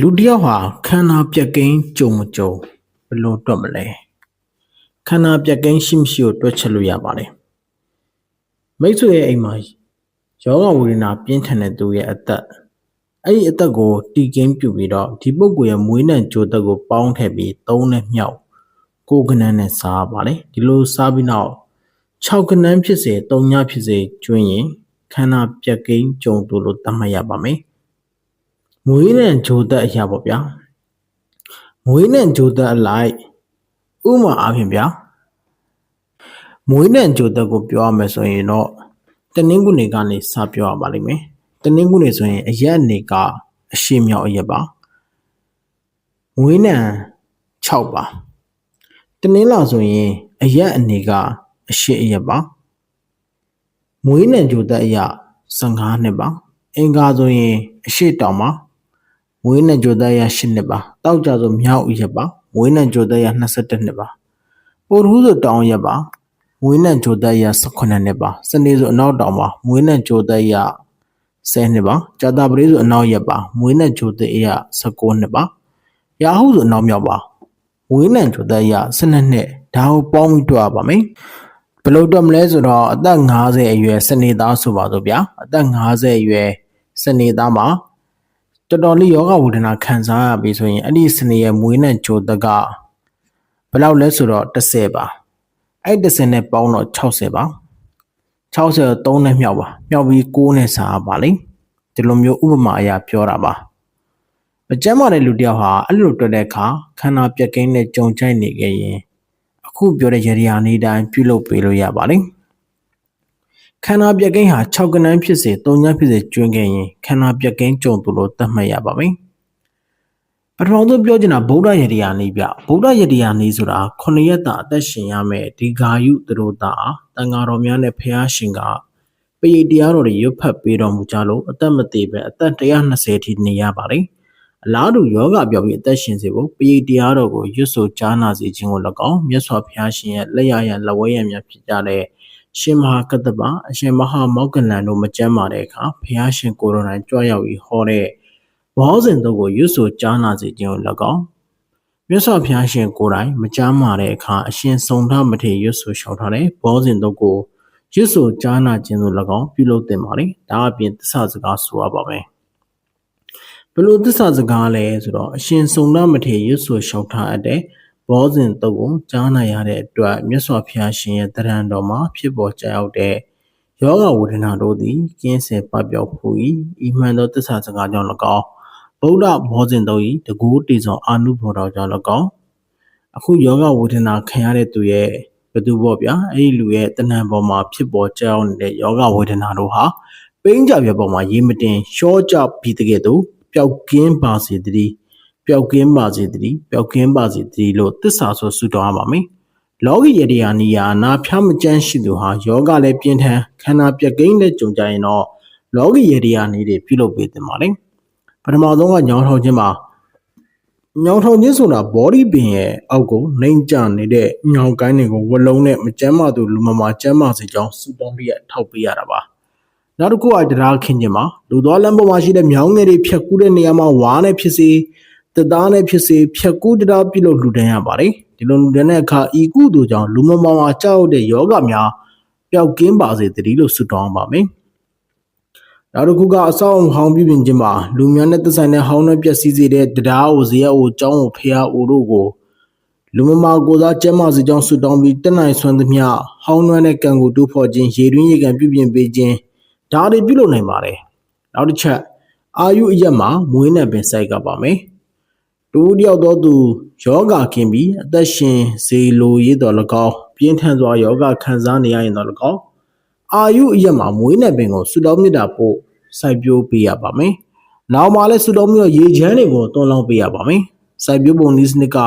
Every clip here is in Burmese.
လူတစ်ယောက်ဟာခန္ဓာပြက်ကိန်းကြုံမကြုံဘယ်လိုတွက်မလဲခန္ဓာပြက်ကိန်းရှိမရှိကိုတွက်ချက်လို့ရပါတယ်မိတ်ဆွေရဲ့အိမ်မှာယောဂဝေဒနာပြင်းထန်တဲ့သူရဲ့အသက်အဲ့ဒီအသက်ကိုတီကင်းပြုပြီးတော့ဒီပုဂ္ဂိုလ်ရဲ့မွေးနှံကြိုသက်ကိုပေါင်းထည့်ပြီးသုံးနဲ့မြောက်ကိုကနန်းနဲ့စားပါလေဒီလိုစားပြီးနောက်6ကနန်းဖြစ်စေ3ညဖြစ်စေကျွင်းရင်ခန္ဓာပြက်ကိန်းကြုံသူလို့သတ်မှတ်ရပါမယ် မွေးနဲ့ဂျိုသက်အရာပေါ့ဗျာမွေးနဲ့ဂျိုသက်အလိုက်ဥမာအားဖြင့်ဗျာမွေးနဲ့ဂျိုသက်ကိုပြောရမယ်ဆိုရင်တော့တနင်္ဂနွေကနေစပြောရပါလိမ့်မယ်တနင်္ဂနွေဆိုရင်အရက်အနေကအရှိမြောက်အရက်ပါမွေးနဲ့6ပါတနင်္လာဆိုရင်အရက်အနေကအရှိအရက်ပါမွေးနဲ့ဂျိုသက်အရာ15နှစ်ပါအင်္ဂါဆိုရင်အရှိတောင်ပါ မွေးနဲ့ကြိုသက်ရ8နှစ်ပါတောက်ကြဆိုမြောက်ရက်ပါမွေးနဲ့ကြိုသက်ရ22နှစ်ပါပိုရူးဆိုတောင်ရက်ပါမွေးနဲ့ကြိုသက်ရ18နှစ်ပါစနေဆိုအနောက်တောင်ပါမွေးနဲ့ကြိုသက်ရ10နှစ်ပါကြာတာပရိဆိုအနောက်ရက်ပါမွေးနဲ့ကြိုသက်ရ19နှစ်ပါရာဟုဆိုအနောက်မြောက်ပါမွေးနဲ့ကြိုသက်ရ12နှစ်ဒါကိုပေါင်းပြီးတွေ့ရပါမယ်ဘယ်လိုတွက်မလဲဆိုတော့အသက်50အရွယ်စနေသားဆိုပါတော့ဗျာအသက်50အရွယ်စနေသားမှာ တော်တော်လေးယောဂဝေဒနာခံစားရပြီဆိုရင်အဲ့ဒီစနေရဲ့မွေးနဲ့ကြိုတကဘယ်လောက်လဲဆိုတော့30ပါအဲ့30နဲ့ပေါင်းတော့60ပါ60 3နဲ့မြောက်ပါမြောက်ပြီး6နဲ့စားပါလိမ့်ဒီလိုမျိုးဥပမာအရာပြောတာပါမကြမ်းပါတဲ့လူတယောက်ဟာအဲ့လိုတွေ့တဲ့အခါခန္ဓာပြက်ကင်းနဲ့ကြုံချိုက်နေခဲ့ရင်အခုပြောတဲ့ရရနေတိုင်းပြုလုပ်ပေးလို့ရပါလိမ့် ခန္ဓာပြက်ကိန်းဟာ6ကနန်းဖြစ်စေ3ညဖြစ်စေကျွင်းခဲ့ရင်ခန္ဓာပြက်ကိန်းကြုံသူလို့သတ်မှတ်ရပါမယ်။ပထမဆုံးပြောချင်တာဗုဒ္ဓယတိယာနေဗျဗုဒ္ဓယတိယာနေဆိုတာ9ရက်တာအသက်ရှင်ရမယ်ဒီဂါယုသူတို့သားတန်ဃာတော်များနဲ့ဖះရှင်ကပရိတရားတော်တွေရွတ်ဖတ်ပေးတော်မူကြလို့အသက်မသေးပဲအသက်120ထိနေရပါလိမ့်။အလားတူယောဂပြောပြီးအသက်ရှင်စေဖို့ပရိတရားတော်ကိုရွတ်ဆိုကြားနာစေခြင်းကို၎င်းမြတ်စွာဘုရားရှင်ရဲ့လက်ရရလက်ဝဲရများဖြစ်ကြတဲ့ ရှင်မဟာကတ္တပအရှင်မဟာမောက္ကလန်တို့မကြမ်းပါတဲ့အခါဘုရားရှင်ကိုရိုနိုင်ကြွရောက်ပြီးဟောတဲ့ဘောဇင်တို့ကိုရွတ်ဆိုကြားနာစေခြင်းကို၎င်းမြတ်စွာဘုရားရှင်ကိုယ်တိုင်မကြားမာတဲ့အခါအရှင်စုံထမထေရွတ်ဆိုလျှောက်ထားတဲ့ဘောဇင်တို့ကိုရွတ်ဆိုကြားနာခြင်းသို့၎င်းပြုလုပ်တင်ပါလေဒါအပြင်သစ္စာစကားဆိုရပါမယ်ဘယ်လိုသစ္စာစကားလဲဆိုတော့အရှင်စုံထမထေရွတ်ဆိုလျှောက်ထားတဲ့ ဘောဇင်တုတ်ကိုကြားနာရတဲ့အတွက်မြတ်စွာဘုရားရှင်ရဲ့တရံတော်မှာဖြစ်ပေါ်ကြရောက်တဲ့ယောဂဝေဒနာတို့သည်ကျင်းစင်ပပျောက်ဖို့၏ဤမှန်သောသစ္စာစကားကြောင့်၎င်းဗုဒ္ဓဘောဇင်တို့၏တကူတည်ဆောင်အာနုဘောတော်ကြောင့်၎င်းအခုယောဂဝေဒနာခံရတဲ့သူရဲ့ဘယ်သူပေါ့ဗျာအဲ့ဒီလူရဲ့တဏ္ဍပေါ်မှာဖြစ်ပေါ်ကြရောက်နေတဲ့ယောဂဝေဒနာတို့ဟာပိန်းကြပြပေါ်မှာရေမတင်ရှော့ကြပြီးတကယ်တော့ပျောက်ကင်းပါစေတည်း ပျောက်ကင်းပါစေတည်းပျောက်ကင်းပါစေတည်းလို့သစ္စာဆိုဆုတောင်းရပါမယ်လောကီယတရားနိယာနာဖြားမကြမ်းရှိသူဟာယောဂလည်းပြင်းထန်ခန္ဓာပြက်ကိန်းနဲ့ကြုံကြရင်တော့လောကီယတရားနည်းတွေပြုလုပ်ပေးတင်ပါလေပထမဆုံးကညောင်းထောင်ခြင်းမှာညောင်ထောင်ခြင်းဆိုတာ body ပင်ရဲ့အောက်ကိုနှိမ့်ကျနေတဲ့ညောင်ကိုင်းတွေကိုဝလုံးနဲ့မကျမ်းမာသူလူမမာကျမ်းမာစေကြောင်းစူတောင်းပြီးထောက်ပေးရတာပါနောက်တစ်ခုကတရားခင်းခြင်းမှာလူသွားလမ်းပေါ်မှာရှိတဲ့မြောင်းငယ်တွေဖြတ်ကူးတဲ့နေရာမှာဝါးနဲ့ဖြစ်စေ တသားနဲ့ဖြစ်စေဖြတ်ကူးတရားပြုလုပ်လူဒန်းရပါတယ်ဒီလိုလူဒန်းတဲ့အခါဤကုသိုလ်ကြောင့်လူမမောင်အားကြောက်တဲ့ယောဂများပျောက်ကင်းပါစေတည်းလို့ဆုတောင်းပါမယ်နောက်တစ်ခုကအဆောက်အုံဟောင်းပြုပြင်ခြင်းမှာလူများနဲ့သက်ဆိုင်တဲ့ဟောင်းနဲ့ပျက်စီးစေတဲ့တရားအိုဇေယအိုကျောင်းကိုဖျားအိုတို့ကိုလူမမာကိုစားကျမ်းမာစေကြောင်းဆုတောင်းပြီးတက်နိုင်ဆွမ်းသမျှဟောင်းနှွမ်းတဲ့ကံကိုတိုးဖော်ခြင်းရေတွင်းရေကန်ပြုပြင်ပေးခြင်းဒါတွေပြုလုပ်နိုင်ပါတယ်နောက်တစ်ချက်အာယုအရက်မှာမွေးနဲ့ပင်စိုက်ကပါမယ် တူတယောက်သောသူယောဂခင်ပြီးအသက်ရှင်စေလိုရည်တော်၎င်းပြင်းထန်စွာယောဂခံစားနေရရင်တော်၎င်းအာယုအရက်မှာမွေးနယ်ပင်ကိုဆူတောင်းမြစ်တာပို့စိုက်ပျိုးပေးရပါမယ်။နောက်မှလည်းဆူတောင်းပြီးတော့ရေချမ်းတွေကိုတွန်းလောင်းပေးရပါမယ်။စိုက်ပျိုးပုံနည်းစနစ်က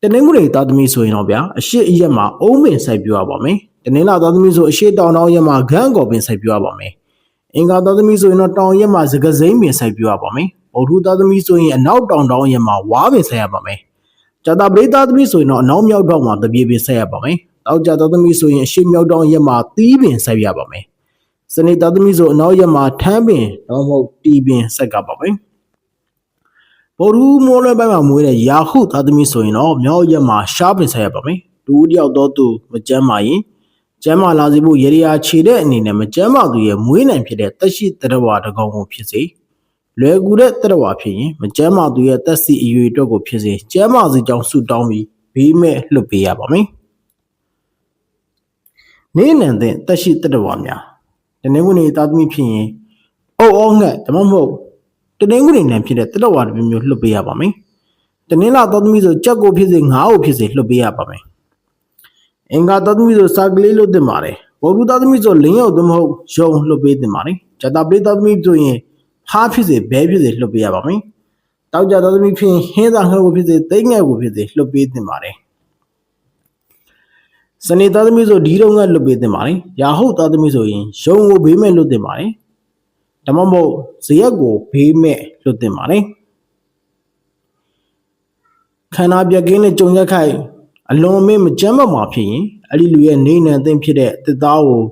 တနင်္ဂနွေသားသမီးဆိုရင်တော့ဗျာအရှိအရက်မှာအုံးပင်စိုက်ပျိုးရပါမယ်။တနင်္လာသားသမီးဆိုအရှိတောင်တောင်ရက်မှာဂန်းကော်ပင်စိုက်ပျိုးရပါမယ်။အင်္ဂါသားသမီးဆိုရင်တော့တောင်ရက်မှာစကစိမ့်ပင်စိုက်ပျိုးရပါမယ်။ ဗုဒ္ဓသားသမီးဆိုရင်အနောက်တောင်တောင်ရင်မှာဝါပင်ဆက်ရပါမယ်။ဂျာတာပရိသသမီးဆိုရင်တော့အနောက်မြောက်တောင်မှာတပြေပင်ဆက်ရပါမယ်။တောက်ကြသားသမီးဆိုရင်အရှေ့မြောက်တောင်ရင်မှာသီးပင်ဆက်ရပါမယ်။စနေသားသမီးဆိုအနောက်ရက်မှာထမ်းပင်တော့မဟုတ်တီပင်ဆက်ကပါမယ်။ဗုဒ္ဓဦးမိုးလွဲပိုင်းမှာမွေးတဲ့ယာဟုသားသမီးဆိုရင်တော့မြောက်ရက်မှာရှားပင်ဆက်ရပါမယ်တူဦးတယောက်တော့သူမကြမ်းမာရင်ကျမ်းမာလာစေဖို့ရေရာခြေတဲ့အနေနဲ့မကျမ်းမာသူရဲ့မွေးနိုင်ဖြစ်တဲ့တက်ရှိတရဝတကောင်ကိုဖြစ်စေ လွယ်ကူတဲ့တရဝဖြစ်ရင်မကျမ်းမာသူရဲ့တက်စီအရွေအတွက်ကိုဖြစ်စေကျမ်းမာစေကြောင်းဆုတောင်းပြီးဘေးမဲ့လွတ်ပေးရပါမယ်နေနံတဲ့တက်ရှိတရဝများတနင်္ဂနွေသားသမီးဖြစ်ရင်အုပ်အောင်ငှက်ဒါမှမဟုတ်တနင်္ဂနွေနံဖြစ်တဲ့တရဝတစ်မျိုးလွတ်ပေးရပါမယ်တနင်္လာသားသမီးဆိုကြက်ကိုဖြစ်စေငါးကိုဖြစ်စေလွတ်ပေးရပါမယ်အင်္ဂါသားသမီးဆိုစာကလေးလွတ်တင်ပါတယ်ဘောဓုသားသမီးဆိုလင်းရုပ်သမဟုတ်ယုံလွတ်ပေးတင်ပါတယ်ဇတာပရိသားသမီးဆိုရင် ဟားဖြစ်စေဘဲဖြစ်စေလွတ်ပေးရပါမယ်တောက်ကြသားသမီးဖြစ်ရင်ဟင်းသားငှက်ကိုဖြစ်စေသိမ့်ငှက်ကိုဖြစ်စေလွတ်ပေးတင်ပါတယ်စနေသားသမီးဆိုဒီတော့ငှက်လွတ်ပေးတင်ပါတယ်ရာဟုတ်သားသမီးဆိုရင်ယုံကိုဘေးမဲ့လွတ်တင်ပါတယ်ဒါမှမဟုတ်ဇရက်ကိုဘေးမဲ့လွတ်တင်ပါတယ်ခန္ဓာပြက်ကင်းနဲ့ကြုံရက်ခိုက်အလွန်အမင်းမကြမ်းမမှာဖြစ်ရင်အဲ့ဒီလူရဲ့နေနံအသိဖြစ်တဲ့တစ်သားကို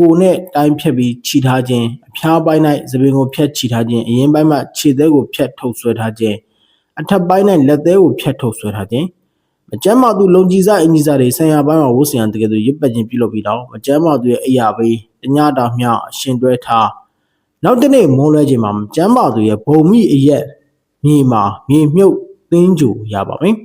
ကိုယ်နဲ့တိုင်းဖြတ်ပြီးခြိထားခြင်းအဖျားပိုင်း၌သပင်ကိုဖြတ်ခြိထားခြင်းအရင်ပိုင်းမှာခြေသေးကိုဖြတ်ထုတ်ဆွဲထားခြင်းအထက်ပိုင်း၌လက်သေးကိုဖြတ်ထုတ်ဆွဲထားခြင်းမကြမ်းမသူလုံကြီးစားအင်ကြီးစားတွေဆံရပိုင်းမှာဝတ်ဆံတကယ်သူရစ်ပတ်ခြင်းပြုလုပ်ပြီးတော့မကြမ်းမသူရဲ့အရာပေးတညတာမျှအရှင်တွဲထားနောက်တစ်နေ့မိုးလွဲခြင်းမှာမကြမ်းမသူရဲ့ဘုံမိအရက်မြေမှာမြေမြုပ်သင်းကြူရပါမယ်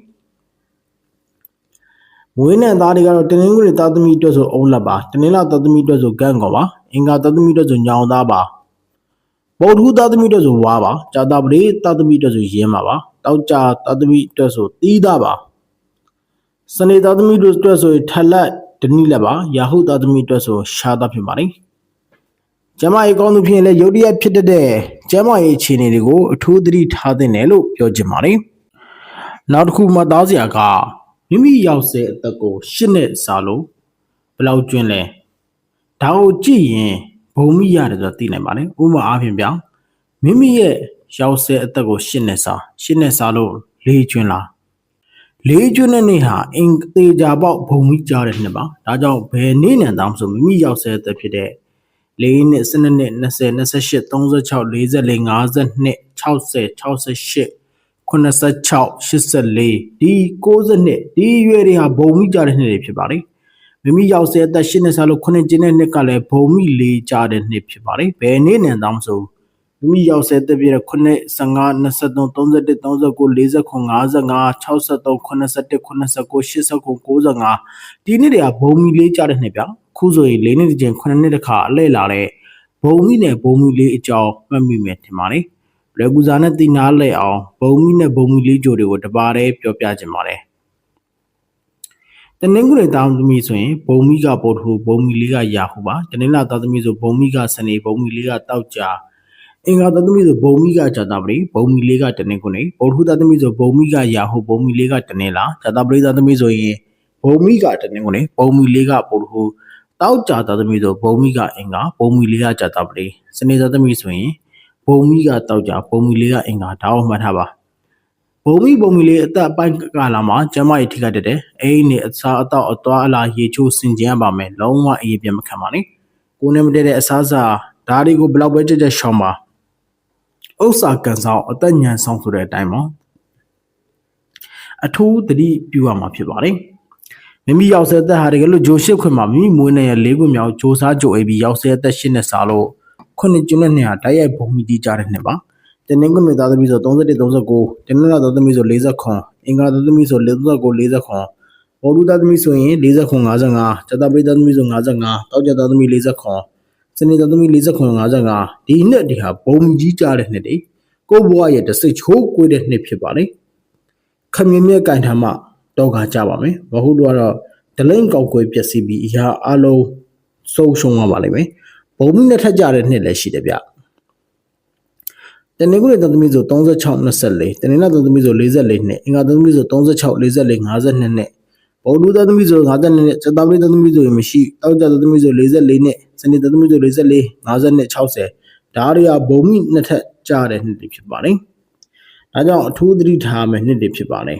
မွေးနဲ့သားတွေကတော့တနင်္ဂနွေသားသမီးအတွက်ဆိုအုံးလက်ပါတနင်္လာသားသမီးအတွက်ဆိုဂန့်ကောပါအင်္ဂါသားသမီးအတွက်ဆိုညောင်သားပါဗုဒ္ဓဟူသားသမီးအတွက်ဆိုဝါပါကြာတာပရိသားသမီးအတွက်ဆိုရင်းပါပါတောက်ကြသားသမီးအတွက်ဆိုတီးသားပါစနေသားသမီးတို့အတွက်ဆိုထလက်ဒနိလက်ပါယာဟုသားသမီးအတွက်ဆိုရှားသားဖြစ်ပါတယ်ကျမရေကောင်းသူဖြစ်ရင်လည်းယုတ်တရက်ဖြစ်တဲ့ကျမရေအခြေအနေတွေကိုအထူးသတိထားသင့်တယ်လို့ပြောချင်ပါတယ်နောက်တစ်ခုမှသားစရာက မိမိရောက်စေအသက်ကိုရှစ်နဲ့စားလို့ဘယ်လောက်ကျွန်းလဲဒါကိုကြည့်ရင်ဘုံမိရတယ်ဆိုတော့သိနိုင်ပါတယ်ဥပမာအားဖြင့်ပြောင်းမိမိရဲ့ရောက်စေအသက်ကိုရှစ်နဲ့စားရှစ်နဲ့စားလို့လေးကျွန်းလားလေးကျွန်းတဲ့နေ့ဟာအင်သေးကြပေါက်ဘုံမိကြတဲ့နှစ်ပါဒါကြောင့်ဘယ်နေ့နဲ့တောင်ဆိုမိမိရောက်စေအသက်ဖြစ်တဲ့၄နှစ်၁၂နှစ်20 28 36 44 52 60 68 86 84ဒီ62ဒီရွယ်တွေဟာဘုံမိကြတဲ့နှစ်တွေဖြစ်ပါတယ်မိမိရောက်စေအသက်၈နှစ်ဆလို့9ကျင်းတဲ့နှစ်ကလည်းဘုံမိလေးကြတဲ့နှစ်ဖြစ်ပါတယ်ဘယ်နေ့နဲ့တောင်ဆိုမိမိရောက်စေတဲ့ပြည့်9 15 23 31 39 49 55 63 81 89 89 89ဒီနှစ်တွေကဘုံမိလေးကြတဲ့နှစ်ဗျခုဆိုရင်၄နှစ်တကြိမ်9နှစ်တခါအလဲလာတဲ့ဘုံမိနဲ့ဘုံမိလေးအကြောင်းမှတ်မိမယ်ထင်ပါတယ် လွယ်ကူစာနဲ့သိနာလဲအောင်ဘုံမိနဲ့ဘုံမိလေးကြိုတွေကိုတပါးတည်းပြောပြခြင်းပါတယ်တနင်္ဂနွေသားသမီးဆိုရင်ဘုံမိကဗုဒ္ဓဟူဘုံမိလေးကရာဟုပါတနင်္လာသားသမီးဆိုဘုံမိကစနေဘုံမိလေးကတောက်ကြအင်္ဂါသားသမီးဆိုဘုံမိကဇာတာပရိဘုံမိလေးကတနင်္ဂနွေဗုဒ္ဓဟူသားသမီးဆိုဘုံမိကရာဟုဘုံမိလေးကတနင်္လာဇာတာပရိသားသမီးဆိုရင်ဘုံမိကတနင်္ဂနွေဘုံမိလေးကဗုဒ္ဓဟူတောက်ကြသားသမီးဆိုဘုံမိကအင်္ဂါဘုံမိလေးကဇာတာပရိစနေသားသမီးဆိုရင် ဘုံမိကတောက်ကြဘုံမိလေးကအင်္ဂါဒါအောင်မှတ်ထားပါဘုံမိဘုံမိလေးအသက်အပိုင်းကာလမှာကျမကြီးထိခိုက်တတ်တယ်အိမ်နေအစားအသောက်အသွားအလာရေချိုးစင်ကြရပါမယ်လုံးဝအေးပြမခံပါနဲ့ကိုနဲ့မတည့်တဲ့အစားစားဓာတ်တွေကိုဘလောက်ပဲကြက်ကြက်ရှောင်ပါဥစ္စာကန်ဆောင်အသက်ညံဆောင်ဆိုတဲ့အတိုင်းမှာအထူးသတိပြုရမှာဖြစ်ပါတယ်မိမိရောက်ဆက်သက်ဟာတကယ်လို့ဂျိုရှစ်ခွင်မှာမိမိမွေးနေရလေးခွင်မြောက်ဂျိုစားဂျိုအေးပြီးရောက်ဆက်သက်ရှစ်နဲ့စားလို့ ခုနှစ်ကျွန်းနဲ့နှစ်ဟာတိုက်ရိုက်ဘုံမိတီးကြတဲ့နှစ်ပါတနင်္ဂနွေသားသမီးဆို31 39တနင်္လာသားသမီးဆို40ခွန်အင်္ဂါသားသမီးဆို39 40ခွန်ဘောလူသားသမီးဆိုရင်40ခွန်55ဇတပရိသားသမီးဆို55တောက်ကြသားသမီး40ခွန်စနေသားသမီး40ခွန်55ဒီနှစ်ဒီဟာဘုံကြီးကြတဲ့နှစ်တွေကိုဘွားရဲ့တစိတ်ချိုးကွေးတဲ့နှစ်ဖြစ်ပါလေခမင်းမြက်ကင်ထမတော့ခါကြပါမယ်ဘဟုတို့ကတော့ဒလိန်ကောက်ကွဲပျက်စီးပြီးအရာအလုံးဆုံးရှုံးသွားပါလိမ့်မယ် ဘုံမိနဲ့ထက်ကြတဲ့နှစ်လည်းရှိတယ်ဗျတနင်္ဂနွေသသမီးဆို36 24တနင်္လာသသမီးဆို44နှစ်အင်္ဂါသသမီးဆို36 44 52နှစ်ဗုဒ္ဓသသမီးဆို52နှစ်စတာပရိသသမီးဆိုရင်မရှိတောက်ကြသသမီးဆို44နှစ်စနေသသမီးဆို44 52 60ဒါတွေကဘုံမိနှစ်ထက်ကြတဲ့နှစ်တွေဖြစ်ပါတယ်ဒါကြောင့်အထူးသတိထားမယ်နှစ်တွေဖြစ်ပါတယ်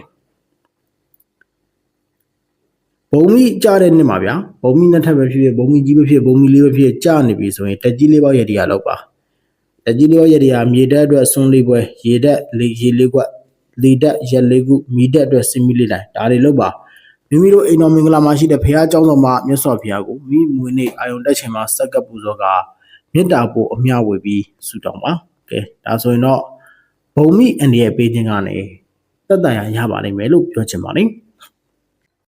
ဘုံမိကြတဲ့နှစ်မှာဗျာဘုံမိနှစ်ထပ်ပဲဖြစ်ဖြစ်ဘုံမိကြီးပဲဖြစ်ဘုံမိလေးပဲဖြစ်ကြနေပြီဆိုရင်တက်ကြီးလေးပေါက်ရည်တရားလောက်ပါတက်ကြီးလျောရည်ရာမြေတက်အတွက်ဆွန်းလေးပွဲရေတက်လေရေလေးကွက်လေတက်ရက်လေးခုမိတက်အတွက်စင်မီလေးတိုင်းဒါတွေလုပ်ပါမိမိတို့အိမ်တော်မင်္ဂလာမှာရှိတဲ့ဘုရားကျောင်းတော်မှာမြတ်စွာဘုရားကိုမိမွေနေ့အာယုံတက်ချိန်မှာစက္ကပ်ပူဇော်ကမေတ္တာပို့အမြဝေပြီးဆုတောင်းပါကဲဒါဆိုရင်တော့ဘုံမိအနေရဲ့ပေးခြင်းကနေတက်တန်ရရပါလိမ့်မယ်လို့ပြောချင်ပါတယ်